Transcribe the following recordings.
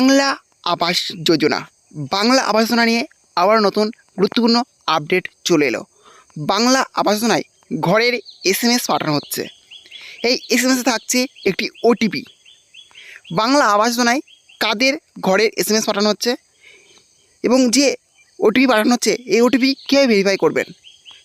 বাংলা আবাস যোজনা। বাংলা আবাস যোজনা নিয়ে আবার নতুন গুরুত্বপূর্ণ আপডেট চলে এলো। বাংলা আবাস যোজনায় ঘরের এস এম এস পাঠানো হচ্ছে। এই এস এম এসে থাকছে একটি ওটিপি। বাংলা আবাস যোজনায় কাদের ঘরের এস এম এস পাঠানো হচ্ছে এবং যে ওটিপি পাঠানো হচ্ছে এই ওটিপি কীভাবে ভেরিফাই করবেন?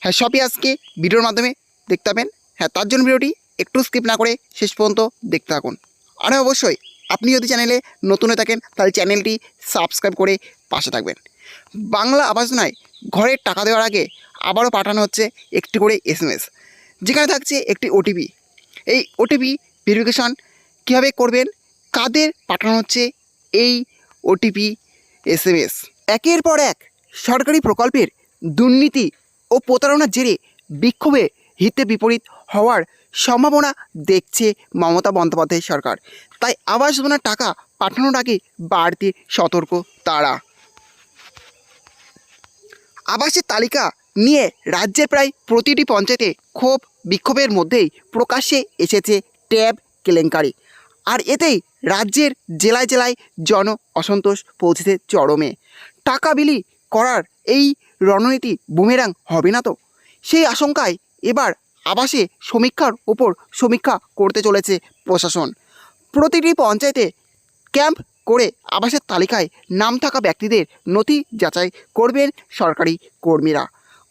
হ্যাঁ সবই আজকে ভিডিওর মাধ্যমে দেখতে পাবেন। হ্যাঁ তার জন্য ভিডিওটি একটু স্কিপ না করে শেষ পর্যন্ত দেখতে থাকুন। আর হ্যাঁ, অবশ্যই আপনি যদি চ্যানেলে নতুন হয়ে থাকেন, তাহলে চ্যানেলটি সাবস্ক্রাইব করে পাশে থাকবেন। বাংলা আবাস যোজনায় ঘরের টাকা দেওয়ার আগে আবারও পাঠানো হচ্ছে একটি করে এসএমএস যেখানে থাকছে একটি ওটিপি। এই ওটিপি ভেরিফিকেশন কীভাবে করবেন, কাদের পাঠানো হচ্ছে, এই ওটিপি এসএমএস একের পর এক সরকারি প্রকল্পের দুর্নীতি ও প্রতারণার জেরে বিক্ষোভে হিতে বিপরীত হওয়ার সম্ভাবনা দেখছে মমতা বন্দ্যোপাধ্যায় সরকার। তাই আবাস যোজনার টাকা পাঠানোর আগে বাড়তি সতর্ক তারা। আবাসের তালিকা নিয়ে রাজ্যের প্রায় প্রতিটি পঞ্চায়েতে ক্ষোভ বিক্ষোভের মধ্যেই প্রকাশ্যে এসেছে ট্যাব কেলেঙ্কারি। আর এতেই রাজ্যের জেলায় জেলায় জন অসন্তোষ পৌঁছেছে চরমে। টাকা বিলি করার এই রণনীতি বুমেরাং হবে না তো? সেই আশঙ্কায় এবার আবাসে সমীক্ষার ওপর সমীক্ষা করতে চলেছে প্রশাসন। প্রতিটি পঞ্চায়েতে ক্যাম্প করে আবাসের তালিকায় নাম থাকা ব্যক্তিদের নথি যাচাই করবেন সরকারি কর্মীরা।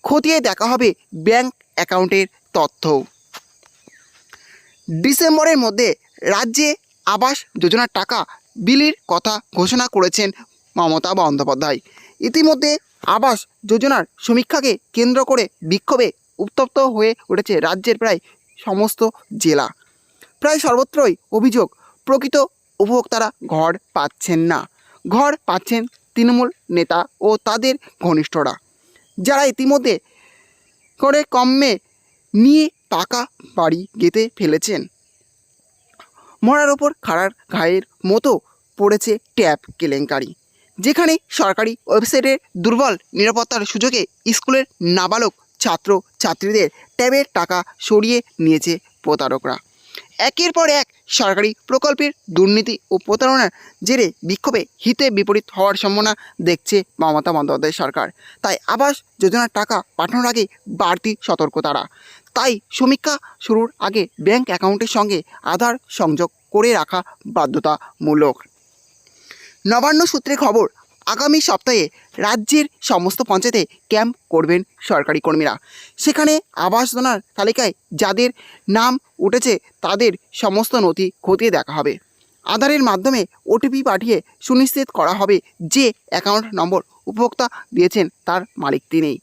খতিয়ে দেখা হবে ব্যাংক অ্যাকাউন্টের তথ্য ডিসেম্বরের মধ্যে রাজ্যে আবাস যোজনার টাকা বিলির কথা ঘোষণা করেছেন মমতা বন্দ্যোপাধ্যায়। ইতিমধ্যে আবাস যোজনার সমীক্ষাকে কেন্দ্র করে বিক্ষোভে উত্তপ্ত হয়ে উঠেছে রাজ্যের প্রায় সমস্ত জেলা। প্রায় সর্বত্রই অভিযোগ, প্রকৃত উপভোক্তারা ঘর পাচ্ছেন না। ঘর পাচ্ছেন তৃণমূল নেতা ও তাদের ঘনিষ্ঠরা। যারা ইতিমধ্যে করে কমে নিয়ে পাকা বাড়ি গেতে ফেলেছেন। মরার ওপর খাড়ার ঘায়ের মতো পড়েছে ট্যাপ কেলেঙ্কারি। যেখানে সরকারি ওয়েবসাইটের দুর্বল নিরাপত্তার সুযোগে স্কুলের নাবালক ছাত্র ছাত্রীদের ট্যাবের টাকা সরিয়ে নিয়েছে প্রতারকরা। একের পর এক সরকারি প্রকল্পের দুর্নীতি ও প্রতারণার জেরে বিক্ষোভে হিতে বিপরীত হওয়ার সম্ভাবনা দেখছে মমতা বন্দ্যোপাধ্যায় সরকার। তাই আবাস যোজনার টাকা পাঠানোর আগে বাড়তি সতর্ক তারা তাই সমীক্ষা শুরুর আগে ব্যাংক অ্যাকাউন্টের সঙ্গে আধার সংযোগ করে রাখা বাধ্যতামূলক। নবান্ন সূত্রে খবর আগামী সপ্তাহে রাজ্যের সমস্ত পঞ্চায়েতে ক্যাম্প করবেন সরকারি কর্মীরা। সেখানে আবাস যোজনার তালিকায় যাদের নাম উঠেছে, তাদের সমস্ত নথি খতিয়ে দেখা হবে। আধারের মাধ্যমে ওটিপি পাঠিয়ে সুনিশ্চিত করা হবে যে অ্যাকাউন্ট নম্বর উপভোক্তা দিয়েছেন তার মালিক তিনিই।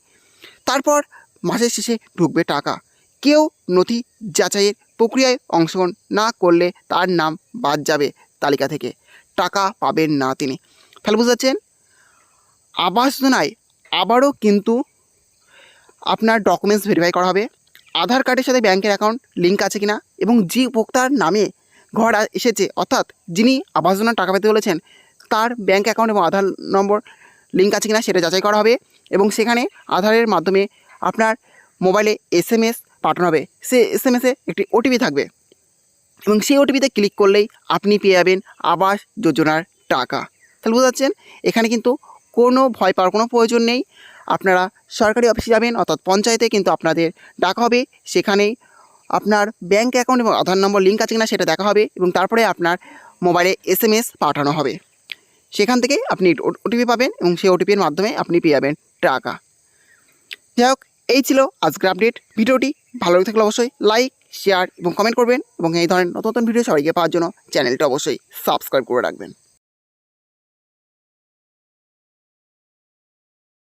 তারপর মাসের শেষে ঢুকবে টাকা। কেউ নথি যাচাইয়ের প্রক্রিয়ায় অংশগ্রহণ না করলে তার নাম বাদ যাবে তালিকা থেকে। টাকা পাবেন না তিনি। তাহলে বুঝতে পারছেন? আবাস যোজনায় আবারও কিন্তু আপনার ডকুমেন্টস ভেরিফাই করা হবে। আধার কার্ডের সাথে ব্যাংকের অ্যাকাউন্ট লিঙ্ক আছে কিনা এবং যে উপভোক্তার নামে ঘর এসেছে, অর্থাৎ যিনি আবাস যোজনার টাকা পেতে বলেছেন, তার ব্যাংক অ্যাকাউন্ট এবং আধার নম্বর লিঙ্ক আছে কিনা সেটা যাচাই করা হবে এবং সেখানে আধারের মাধ্যমে আপনার মোবাইলে এস এম এস পাঠানো হবে। সে এস এম এসে একটি ওটিপি থাকবে এবং সেই ওটিপিতে ক্লিক করলেই আপনি পেয়ে যাবেন আবাস যোজনার টাকা। তাহলে বুঝতে পারছেন এখানে কিন্তু কোনো ভয় পাওয়ার কোনো প্রয়োজন নেই। আপনারা সরকারি অফিসে যাবেন, অর্থাৎ পঞ্চায়েতে, কিন্তু আপনাদের ডাকা হবে। সেখানেই আপনার ব্যাংক অ্যাকাউন্ট এবং আধার নম্বর লিঙ্ক আছে কিনা সেটা দেখা হবে এবং তারপরে আপনার মোবাইলে এস এম এস পাঠানো হবে। সেখান থেকে আপনি ওটিপি পাবেন এবং সেই ওটিপির মাধ্যমে আপনি পেয়ে যাবেন টাকা। যাই হোক, এই ছিল আজকের আপডেট ভিডিওটি ভালো লাগে থাকলে অবশ্যই লাইক শেয়ার এবং কমেন্ট করবেন এবং এই ধরনের নতুন নতুন ভিডিও সবাইকে পাওয়ার জন্য চ্যানেলটা অবশ্যই সাবস্ক্রাইব করে রাখবেন।